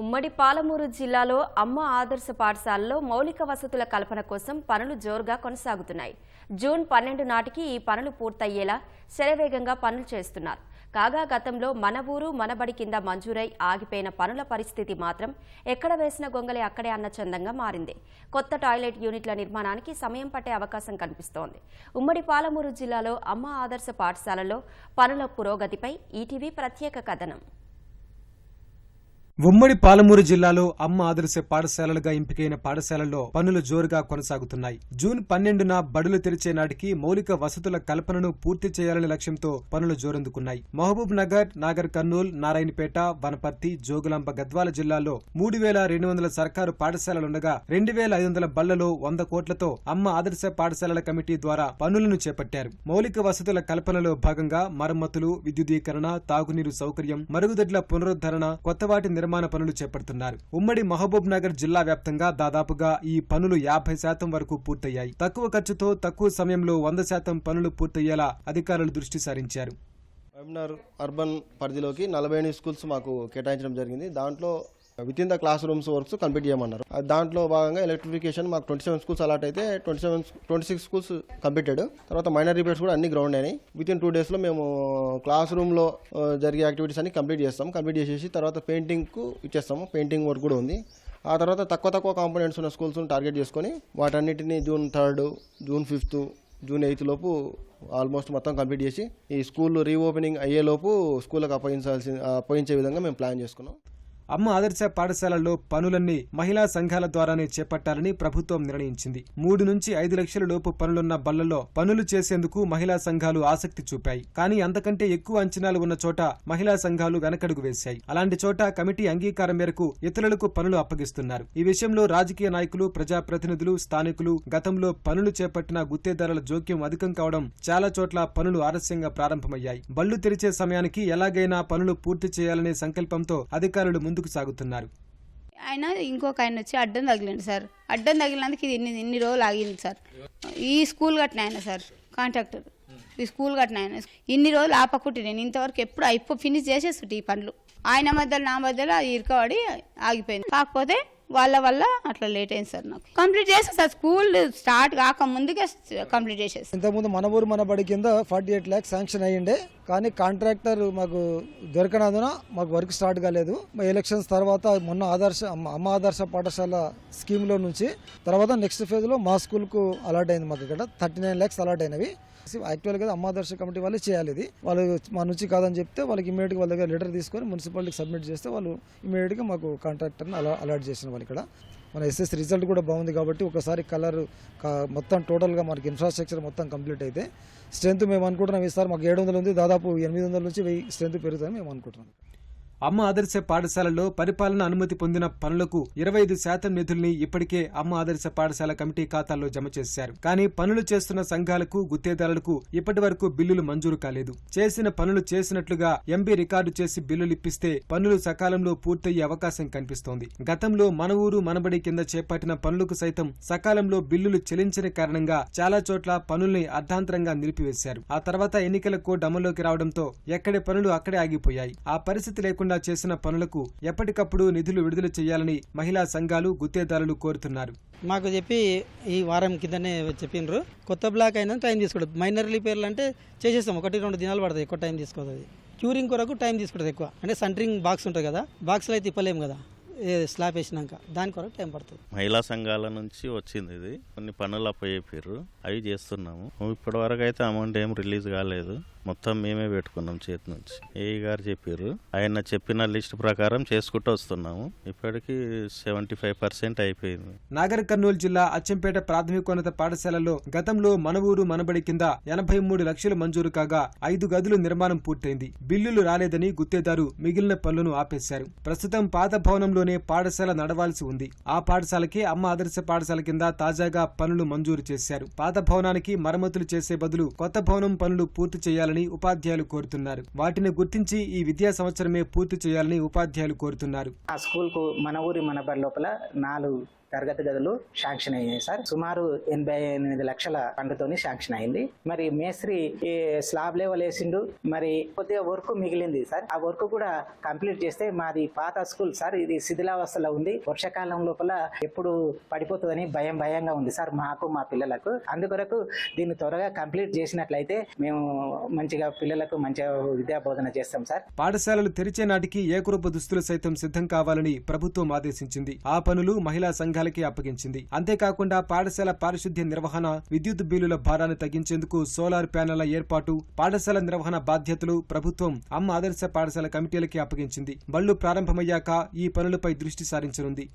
ఉమ్మడి పాలమూరు జిల్లాలో అమ్మ ఆదర్శ పాఠశాలలో మౌలిక వసతుల కల్పన కోసం పనులు జోరుగా కొనసాగుతున్నాయి. జూన్ పన్నెండు నాటికి ఈ పనులు పూర్తయ్యేలా శరవేగంగా పనులు చేస్తున్నారు. కాగా గతంలో మన ఊరు మనబడి కింద మంజూరై ఆగిపోయిన పనుల పరిస్థితి మాత్రం ఎక్కడ వేసిన గొంగలి అక్కడే అన్న చందంగా మారింది. కొత్త టాయిలెట్ యూనిట్ల నిర్మాణానికి సమయం పట్టే అవకాశం కనిపిస్తోంది. ఉమ్మడి పాలమూరు జిల్లాలో అమ్మ ఆదర్శ పాఠశాలలో పనుల పురోగతిపై ఈటీవీ ప్రత్యేక కథనం. ఉమ్మడి పాలమూరు జిల్లాలో అమ్మ ఆదర్శ పాఠశాలలుగా ఎంపికైన పాఠశాలల్లో పనులు జోరుగా కొనసాగుతున్నాయి. జూన్ పన్నెండున బడులు తెరిచే నాటికి మౌలిక వసతుల కల్పనను పూర్తి చేయాలనే లక్ష్యంతో పనులు జోరందుకున్నాయి. మహబూబ్ నగర్ నాగర్ కర్నూల్ నారాయణపేట వనపర్తి జోగులాంబ గద్వాల జిల్లాల్లో మూడు వేల రెండు వందల సర్కారు పాఠశాలలుండగా రెండు వేల ఐదు వందల బళ్ళలో వంద కోట్లతో అమ్మ ఆదర్శ పాఠశాలల కమిటీ ద్వారా పనులను చేపట్టారు. మౌలిక వసతుల కల్పనలో భాగంగా మరమ్మతులు విద్యుదీకరణ తాగునీరు సౌకర్యం మరుగుదొడ్ల పునరుద్ధరణ కొత్త వాటి నిర్మాణం పనులు చేపడుతున్నారు. ఉమ్మడి మహబూబ్ నగర్ జిల్లా వ్యాప్తంగా దాదాపుగా ఈ పనులు యాభై శాతం వరకు పూర్తయ్యాయి. తక్కువ ఖర్చుతో తక్కువ సమయంలో వంద శాతం పనులు పూర్తయ్యేలా అధికారులు దృష్టి సారించారు. వెబినార్ అర్బన్ పరిధిలోకి నలభై ఎనిమిది స్కూల్స్ మాకు కేటాయించడం జరిగింది. దాంట్లో within the classrooms works complete చేయమన్నారు దాంట్లో భాగంగా ఎలక్ట్రిఫికేషన్ మాకు ట్వంటీ సెవెన్ స్కూల్స్ అలాట్ అయితే twenty seven twenty six schools completed తర్వాత మైనర్ రిపేర్స్ కూడా అన్ని గ్రౌండ్ అయినాయి. విత్ ఇన్ టూ డేస్లో మేము uh, క్లాస్ రూమ్లో uh, జరిగే యాక్టివిటీస్ అన్ని కంప్లీట్ చేస్తాం. కంప్లీట్ చేసేసి తర్వాత పెయింటింగ్కు ఇచ్చేస్తాము. పెయింటింగ్ వర్క్ కూడా ఉంది. ఆ తర్వాత తక్కువ తక్కువ కాంపోనెంట్స్ ఉన్న స్కూల్స్ను టార్గెట్ చేసుకొని వాటన్నిటిని June third June fifth June eighth లోపు ఆల్మోస్ట్ మొత్తం కంప్లీట్ చేసి ఈ స్కూల్ రీఓపెనింగ్ అయ్యేలోపు స్కూళ్ళకి అప్పగించాల్సి అప్పగించే విధంగా మేము ప్లాన్ చేసుకున్నాం. అమ్మ ఆదర్శ పాఠశాలల్లో పనులన్నీ మహిళా సంఘాల ద్వారానే చేపట్టాలని ప్రభుత్వం నిర్ణయించింది. మూడు నుంచి ఐదు లక్షల లోపు పనులున్న బళ్ళలో పనులు చేసేందుకు మహిళా సంఘాలు ఆసక్తి చూపాయి. కానీ అంతకంటే ఎక్కువ అంచనాలు ఉన్న చోట మహిళా సంఘాలు వెనకడుగు వేశాయి. అలాంటి చోట కమిటీ అంగీకారం మేరకు ఇతరులకు పనులు అప్పగిస్తున్నారు. ఈ విషయంలో రాజకీయ నాయకులు ప్రజాప్రతినిధులు స్థానికులు గతంలో పనులు చేపట్టిన గుత్తేదారుల జోక్యం అధికం కావడం చాలా చోట్ల పనులు ఆలస్యంగా ప్రారంభమయ్యాయి. బళ్ళు తెరిచే సమయానికి ఎలాగైనా పనులు పూర్తి చేయాలనే సంకల్పంతో అధికారులు ముందుకు సాగుతున్నారు. ఆయన ఇంకొక ఆయన వచ్చి అడ్డం తగిలింది సార్. అడ్డం తగిలినందుకు ఇది ఇన్ని ఇన్ని రోజులు ఆగింది సార్. ఈ స్కూల్ కట్టిన ఆయన సార్ కాంట్రాక్టర్. ఈ స్కూల్ కట్టిన ఆయన. ఇన్ని రోజులు ఆపకుంటే నేను ఇంతవరకు ఎప్పుడు అయిపో ఫినిష్ చేసేస్తుంటే ఈ పనులు. ఆయన మధ్యలో నా మధ్యలో అది ఇరుకబడి ఆగిపోయింది. కాకపోతే వాళ్ళ వల్ల అట్లా లేట్ అయింది సార్ నాకు. కంప్లీట్ చేసా సార్. స్కూల్ స్టార్ట్ కాక ముందుకే కంప్లీట్ చేసేసి. ఇంతకుముందు మన ఊరు మన బడి కింద ఫార్టీ ఎయిట్ ల్యాక్స్ శాంక్షన్ అయ్యిండే. కానీ కాంట్రాక్టర్ మాకు దొరకనందున మాకు వర్క్ స్టార్ట్ కాలేదు. మా ఎలక్షన్స్ తర్వాత మొన్న ఆదర్శ అమ్మ ఆదర్శ పాఠశాల స్కీమ్లో నుంచి తర్వాత నెక్స్ట్ ఫేజ్లో మా స్కూల్కు అలాట్ అయింది మాకు ఇక్కడ. థర్టీ నైన్ ల్యాక్స్ అలాట్ అయినవి యాక్చువల్గా అమ్మ ఆదర్శ కమిటీ వాళ్ళు చేయాలి ఇది. వాళ్ళు మా నుంచి కాదని చెప్తే వాళ్ళకి ఇమీడియట్గా వాళ్ళ దగ్గర లెటర్ తీసుకొని మున్సిపాలిటీకి సబ్మిట్ చేస్తే వాళ్ళు ఇమీడియట్గా మాకు కాంట్రాక్టర్ని అలా అలాట్ చేసిన వాళ్ళు. ఇక్కడ. మన ఎస్ఎస్ రిజల్ట్ కూడా బాగుంది కాబట్టి ఒకసారి కలర్ మొత్తం టోటల్గా మనకి ఇన్ఫ్రాస్ట్రక్చర్ మొత్తం కంప్లీట్ అయితే స్ట్రెంత్ మేము అనుకుంటున్నాం. ఈసారి మాకు ఏడు వందలు ఉంది. దాదాపు ఎనిమిది వందల నుంచి వెయ్యి స్ట్రెంత్ పెరుగుతుందని మేము అనుకుంటున్నాం. అమ్మ ఆదర్శ పాఠశాలలో పరిపాలన అనుమతి పొందిన పనులకు ఇరవై ఐదు శాతం నిధుల్ని ఇప్పటికే అమ్మ ఆదర్శ పాఠశాల కమిటీ ఖాతాల్లో జమ చేశారు. కానీ పనులు చేస్తున్న సంఘాలకు గుత్తేదారులకు ఇప్పటి వరకు బిల్లులు మంజూరు కాలేదు. చేసిన పనులు చేసినట్లుగా ఎంబీ రికార్డు చేసి బిల్లులు ఇప్పిస్తే పనులు సకాలంలో పూర్తయ్యే అవకాశం కనిపిస్తోంది. గతంలో మన ఊరు మనబడి కింద చేపట్టిన పనులకు సైతం సకాలంలో బిల్లులు చెల్లించని కారణంగా చాలా చోట్ల పనుల్ని అర్ధాంతరంగా నిలిపివేశారు. ఆ తర్వాత ఎన్నికల కోడ్ అమల్లోకి రావడంతో ఎక్కడి పనులు అక్కడే ఆగిపోయాయి. ఆ పరిస్థితి లేకుండా చేసిన పనులకు ఎప్పటికప్పుడు నిధులు విడుదల చేయాలని మహిళా సంఘాలు గుత్తేదారులు కోరుతున్నారు. మాకు చెప్పి ఈ వారం కిందనే చెప్పిండ్రు కొత్త బ్లాక్ అయినా టైం తీసుకుంటుంది మైనర్ రిపేర్లు అంటే చేసేస్తాం. ఒకటి రెండు దినాలు పడుతుంది. ఎక్కువ టైం తీసుకోతుంది క్యూరింగ్ కొరకు టైం తీసుకుంటుంది ఎక్కువ. అంటే సెంటరింగ్ బాక్స్ ఉంటుంది కదా బాక్స్లో అయితే ఇప్పలేము కదా. ఏ స్లాబ్ వేసినాక దాని కొరకు టైం పడుతుంది. మహిళా సంఘాల నుంచి వచ్చింది ఇది. కొన్ని పనులు అప్పచెప్పారు అవి చేస్తున్నాము. ఇప్పటి వరకు అయితే అమౌంట్ ఏం రిలీజ్ కాలేదు. మొత్తం మేమే పెట్టుకున్నాం చేతి నుంచి. ఏ గారు చెప్పారు ఆయన చెప్పిన లిస్ట్ ప్రకారం చేసుకుంటూ వస్తున్నాము. ఇప్పటికి సెవెంటీ ఫైవ్ పర్సెంట్ అయిపోయింది. నాగర్ కర్నూలు జిల్లా అచ్చంపేట ప్రాథమికోన్నత పాఠశాలలో గతంలో మన ఊరు మనబడి కింద ఎనభై మూడు లక్షలు మంజూరు కాగా ఐదు గదులు నిర్మాణం పూర్తయింది. బిల్లులు రాలేదని గుత్తేదారు మిగిలిన పనులను ఆపేశారు. ప్రస్తుతం పాత భవనంలోనే పాఠశాల నడవాల్సి ఉంది. ఆ పాఠశాలకి అమ్మ ఆదర్శ పాఠశాల కింద తాజాగా పనులు మంజూరు చేశారు. పాత భవనానికి మరమ్మతులు చేసే బదులు కొత్త భవనం పనులు పూర్తి చేయాలని ఉపాధ్యాయులు కోరుతున్నారు. వాటిని గుర్తించి ఈ విద్యా సంవత్సరమే పూర్తి చేయాలని ఉపాధ్యాయులు కోరుతున్నారు. ఆ స్కూల్కు మన ఊరి మన బడి లోపల నాలుగు తరగతి గదులు శాంక్షన్ అయ్యాయి సార్. సుమారు ఎనభై ఎనిమిది లక్షల ఫండ్తోని శాంక్షన్ అయింది. మరి మేస్త్రి స్లాబ్ లెవెల్ వేసిండు? మరి కొద్దిగా వర్క్ మిగిలింది సార్. ఆ వర్క్ కూడా కంప్లీట్ చేస్తే మాది పాత స్కూల్ సార్. ఇది శిథిలావస్థలో ఉంది. వర్షాకాలం లోపల ఎప్పుడు పడిపోతుందని భయం భయంగా ఉంది సార్ మాకు మా పిల్లలకు. అందుకొరకు దీన్ని త్వరగా కంప్లీట్ చేసినట్లయితే మేము మంచిగా పిల్లలకు మంచిగా విద్యా బోధన చేస్తాం సార్. పాఠశాలలు తెరిచే నాటికి ఏకరూప దుస్తులు సైతం సిద్ధం కావాలని ప్రభుత్వం ఆదేశించింది. ఆ పనులు మహిళా సంఘాలకే అప్పగించింది. అంతేకాకుండా పాఠశాల పారిశుద్ధ్య నిర్వహణ విద్యుత్ బిల్లుల భారాన్ని తగ్గించేందుకు సోలార్ ప్యానెళ్ళ ఏర్పాటు పాఠశాల నిర్వహణ బాధ్యతలు ప్రభుత్వం అమ్మ ఆదర్శ పాఠశాల కమిటీలకి అప్పగించింది. బళ్ళు ప్రారంభమయ్యాక ఈ పనులపై దృష్టి సారించనుంది.